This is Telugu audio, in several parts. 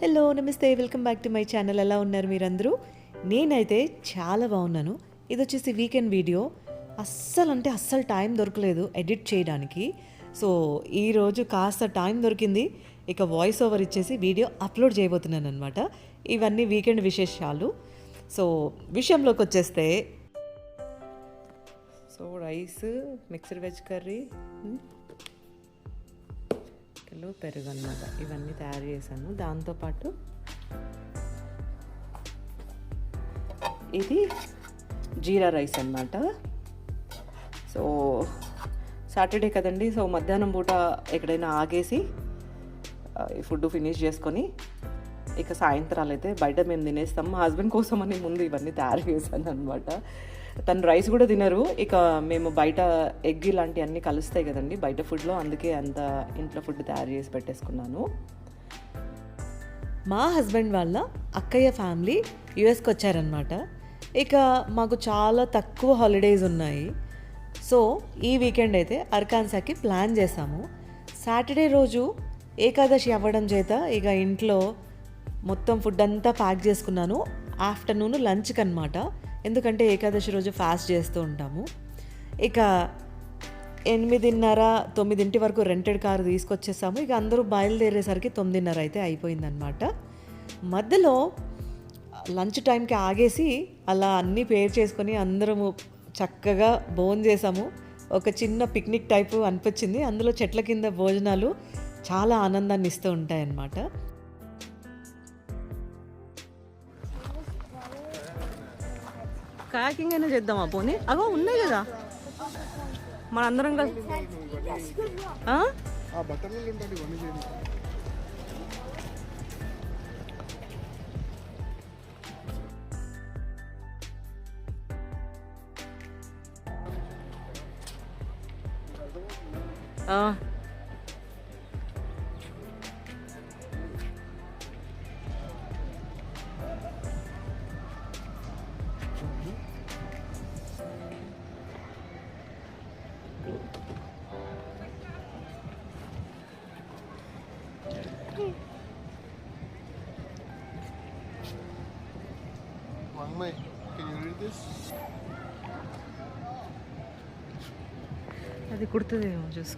హలో నమస్తే. Welcome back to my channel. ఎలా ఉన్నారు మీరందరూ? నేనైతే చాలా బాగున్నాను. ఇది వచ్చేసి వీకెండ్ వీడియో. అస్సలు అంటే అస్సలు టైం దొరకలేదు ఎడిట్ చేయడానికి. సో ఈరోజు కాస్త టైం దొరికింది. ఇక వాయిస్ ఓవర్ ఇచ్చేసి వీడియో అప్లోడ్ చేయబోతున్నాను అనమాట ఇవన్నీ వీకెండ్ విశేషాలు. సో విషయంలోకి వచ్చేస్తే so rice mixed veg curry kilo పెరుగు అనమాట ఇవన్నీ తయారు చేశాను. దాంతోపాటు ఇది జీరా రైస్ అన్నమాట. సో సాటర్డే కదండి సో మధ్యాహ్నం పూట ఎక్కడైనా ఆగేసి ఈ ఫుడ్ ఫినిష్ చేసుకొని ఇక సాయంత్రాలు అయితే బయట మేము తినేస్తాం. మా హస్బెండ్ కోసం అని ముందు ఇవన్నీ తయారు చేశాను అనమాట తను రైస్ కూడా తినరు. ఇక మేము బయట ఎగ్ ఇలాంటివన్నీ కలుస్తాయి కదండి బయట ఫుడ్లో అందుకే అంత ఇంట్లో ఫుడ్ తయారు చేసి పెట్టేసుకున్నాను. మా హస్బెండ్ వాళ్ళ అక్కయ్య ఫ్యామిలీ యుఎస్కి వచ్చారనమాట ఇక మాకు చాలా తక్కువ హాలిడేస్ ఉన్నాయి. సో ఈ వీకెండ్ అయితే అర్కాన్సాకి ప్లాన్ చేసాము సాటర్డే రోజు ఏకాదశి అవ్వడం చేత ఇక ఇంట్లో మొత్తం ఫుడ్ అంతా ప్యాక్ చేసుకున్నాను. ఆఫ్టర్నూన్ లంచ్కి అనమాట ఎందుకంటే ఏకాదశి రోజు ఫాస్ట్ చేస్తూ ఉంటాము. ఇక ఎనిమిదిన్నర తొమ్మిదింటి వరకు రెంటెడ్ కారు తీసుకొచ్చేసాము. ఇక అందరూ బయలుదేరేసరికి తొమ్మిదిన్నర అయితే అయిపోయిందనమాట మధ్యలో లంచ్ టైంకి ఆగేసి అలా అన్నీ పేర్ చేసుకొని అందరము చక్కగా భోజనం చేసాము. ఒక చిన్న పిక్నిక్ టైపు అనిపించింది. అందులో చెట్ల కింద భోజనాలు చాలా ఆనందాన్ని ఇస్తూ ఉంటాయన్నమాట. కాకింగ్ అయినా చేద్దామా? పోనీ. అగో ఉన్నాయి కదా. మనందరం కలిసి ఆ? ఆ. de corte de hoyos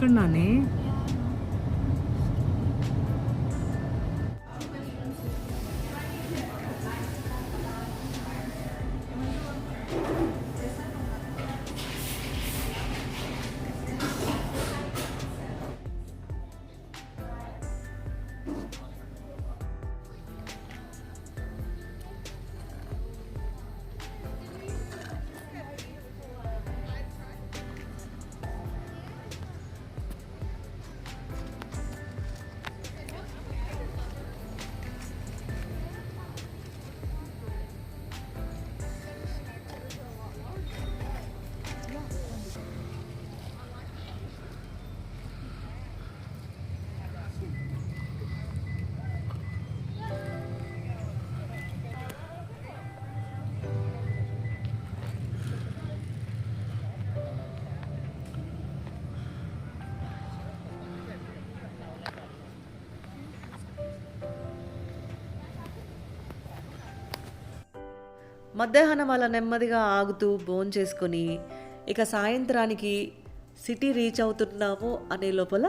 అక్కడ నానే మధ్యాహ్నం అలా నెమ్మదిగా ఆగుతూ బోన్ చేసుకొని ఇక సాయంత్రానికి సిటీ రీచ్ అవుతున్నాము అనే లోపల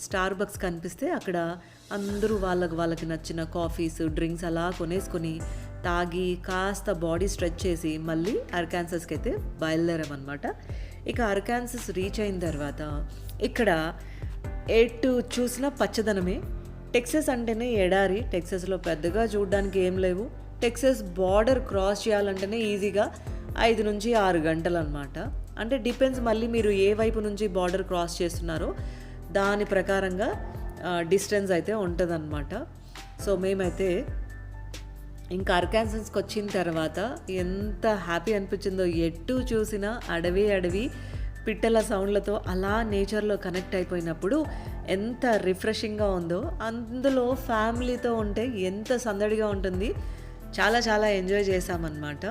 స్టార్ బక్స్ కనిపిస్తే అక్కడ అందరూ వాళ్ళకి వాళ్ళకి నచ్చిన కాఫీస్ డ్రింక్స్ అలా కొనేసుకొని తాగి కాస్త బాడీ స్ట్రెచ్ చేసి మళ్ళీ అర్కాన్సస్కి అయితే బయలుదేరామన్నమాట. ఇక అర్కాన్సస్ రీచ్ అయిన తర్వాత ఇక్కడ ఎటు చూసినా పచ్చదనమే. టెక్సస్ అంటేనే ఎడారి. టెక్సస్లో పెద్దగా చూడడానికి ఏం లేవు. టెక్సస్ బార్డర్ క్రాస్ చేయాలంటేనే ఈజీగా ఐదు నుంచి ఆరు గంటలు అనమాట అంటే డిపెండ్స్ మళ్ళీ మీరు ఏ వైపు నుంచి బార్డర్ క్రాస్ చేస్తున్నారో దాని ప్రకారంగా డిస్టెన్స్ అయితే ఉంటుందన్నమాట. సో మేమైతే ఇంకా అర్కాన్సన్స్కి వచ్చిన తర్వాత ఎంత హ్యాపీ అనిపించిందో ఎటు చూసినా అడవి అడవి పిట్టల సౌండ్లతో అలా నేచర్లో కనెక్ట్ అయిపోయినప్పుడు ఎంత రిఫ్రెషింగ్గా ఉందో అందులో ఫ్యామిలీతో ఉంటే ఎంత సందడిగా ఉంటుంది. చాలా చాలా ఎంజాయ్ చేసామన్నమాట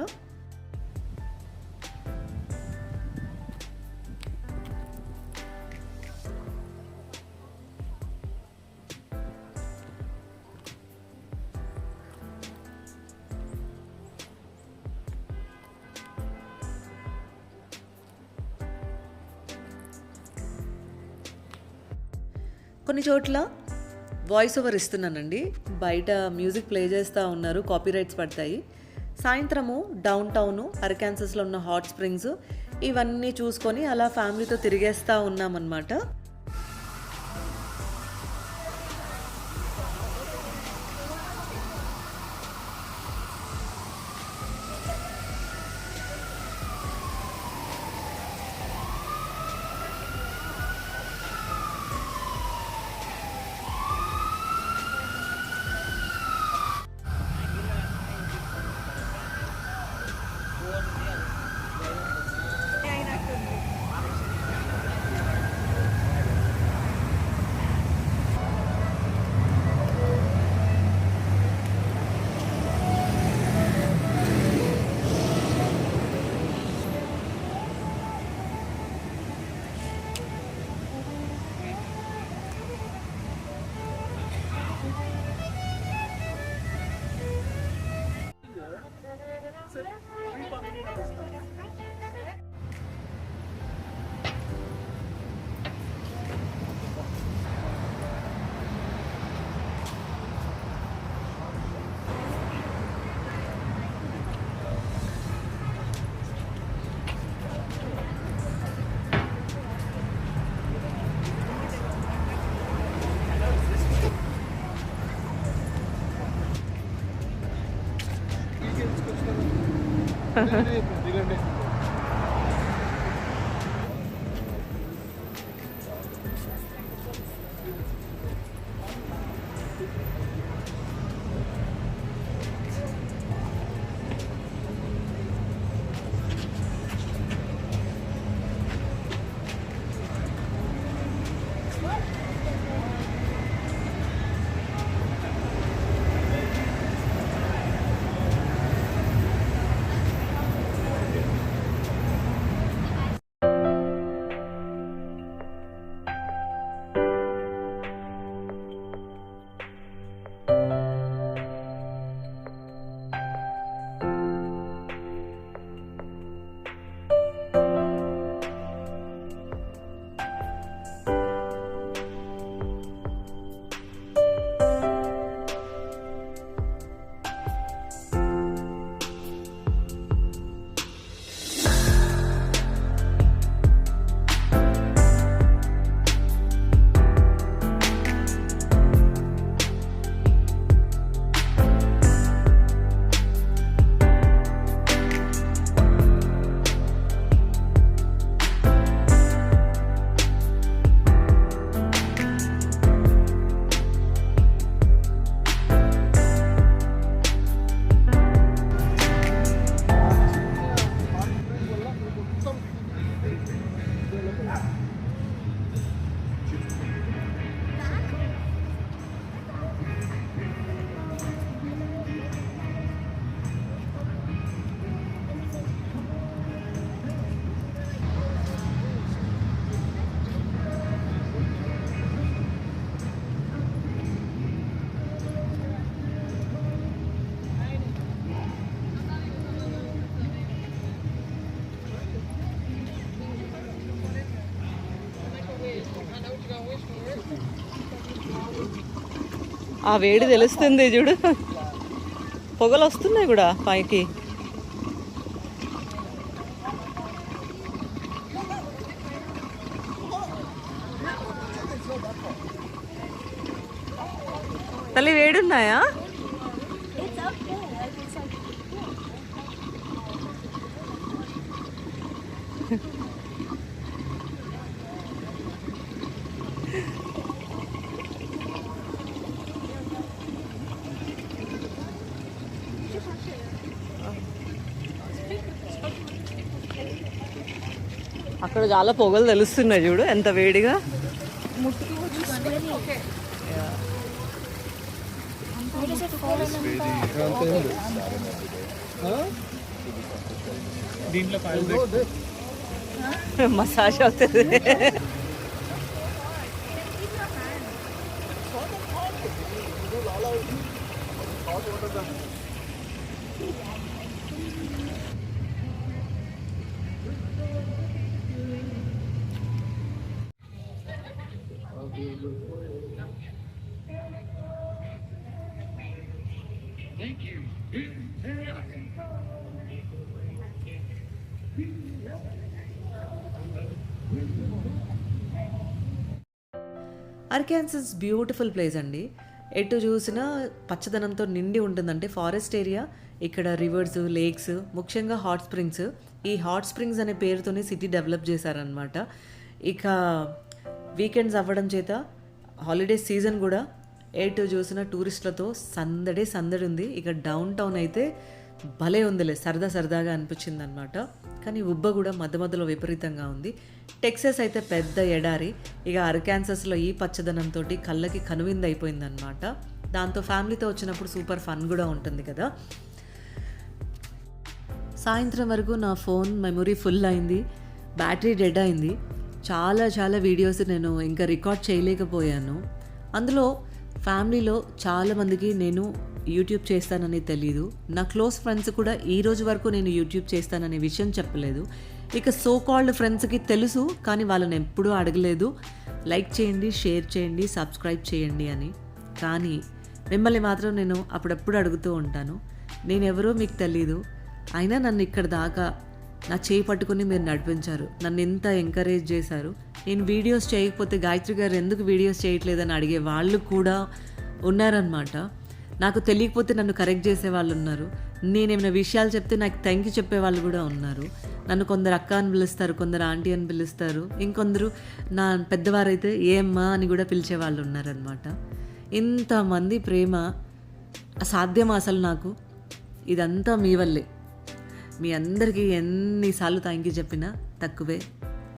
కొన్ని చోట్ల వాయిస్ ఓవర్ ఇస్తున్నానండి. బయట మ్యూజిక్ ప్లే చేస్తూ ఉన్నారు కాపీరైట్స్ పడతాయి. సాయంత్రము డౌన్ టౌను అరకాన్సస్లో ఉన్న హాట్ స్ప్రింగ్స్ ఇవన్నీ చూసుకొని అలా ఫ్యామిలీతో తిరిగేస్తూ ఉన్నామన్నమాట. Yeah. ఆ వేడి తెలుస్తుంది చూడు పొగలు వస్తున్నాయి కూడా పైకి తల్లి వేడున్నాయా Thank you. అక్కడ చాలా పొగలు తెలుస్తున్నాయి చూడు ఎంత వేడిగా. What is Thank you. Arkansas beautiful place అండి ఎటు చూసినా పచ్చదనంతో నిండి ఉంటుందంటే ఫారెస్ట్ ఏరియా ఇక్కడ రివర్స్ లేక్స్ ముఖ్యంగా హాట్ స్ప్రింగ్స్ ఈ హాట్ స్ప్రింగ్స్ అనే పేరుతోనే సిటీ డెవలప్ చేశారనమాట ఇక వీకెండ్స్ అవ్వడం చేత హాలిడే సీజన్ కూడా ఎయిట్ చూసిన టూరిస్టులతో సందడే సందడి ఉంది ఇక డౌన్ టౌన్ అయితే భలే ఉందిలే సరదా సరదాగా అనిపించింది అనమాట కానీ ఉబ్బ కూడా మధ్య మధ్యలో విపరీతంగా ఉంది. టెక్సస్ అయితే పెద్ద ఎడారి ఇక అర్కాన్సస్లో ఈ పచ్చదనంతో కళ్ళకి కనువింది అయిపోయిందనమాట దాంతో ఫ్యామిలీతో వచ్చినప్పుడు సూపర్ ఫన్ కూడా ఉంటుంది కదా. సాయంత్రం వరకు నా ఫోన్ మెమొరీ ఫుల్ అయింది బ్యాటరీ డెడ్ అయింది. చాలా చాలా వీడియోస్ నేను ఇంకా రికార్డ్ చేయలేకపోయాను. అందులో ఫ్యామిలీలో చాలామందికి నేను యూట్యూబ్ చేస్తానని తెలీదు. నా క్లోజ్ ఫ్రెండ్స్ కూడా ఈ రోజు వరకు నేను యూట్యూబ్ చేస్తాననే విషయం చెప్పలేదు. ఇక సో కాల్డ్ ఫ్రెండ్స్కి తెలుసు కానీ వాళ్ళని ఎప్పుడూ అడగలేదు. లైక్ చేయండి షేర్ చేయండి సబ్స్క్రైబ్ చేయండి అని. కానీ మిమ్మల్ని మాత్రం నేను అప్పుడప్పుడు అడుగుతూ ఉంటాను. నేనెవరో మీకు తెలీదు. అయినా నన్ను ఇక్కడ దాకా నా చేయి పట్టుకుని మీరు నడిపించారు. నన్ను ఎంత ఎంకరేజ్ చేశారు. నేను వీడియోస్ చేయకపోతే గాయత్రి గారు ఎందుకు వీడియోస్ చేయట్లేదని అడిగే వాళ్ళు కూడా ఉన్నారనమాట నాకు తెలియకపోతే నన్ను కరెక్ట్ చేసే వాళ్ళు ఉన్నారు. నేనేమైనా విషయాలు చెప్తే నాకు థ్యాంక్ యూ చెప్పే వాళ్ళు కూడా ఉన్నారు. నన్ను కొందరు అక్క అని పిలుస్తారు కొందరు ఆంటీ అని పిలుస్తారు. ఇంకొందరు నా పెద్దవారైతే ఏమ్మా అని కూడా పిలిచే వాళ్ళు ఉన్నారనమాట ఇంతమంది ప్రేమ సాధ్యం అసలు నాకు? ఇదంతా మీ వల్లే. మీ అందరికీ ఎన్నిసార్లు థ్యాంక్ యూ చెప్పినా తక్కువే.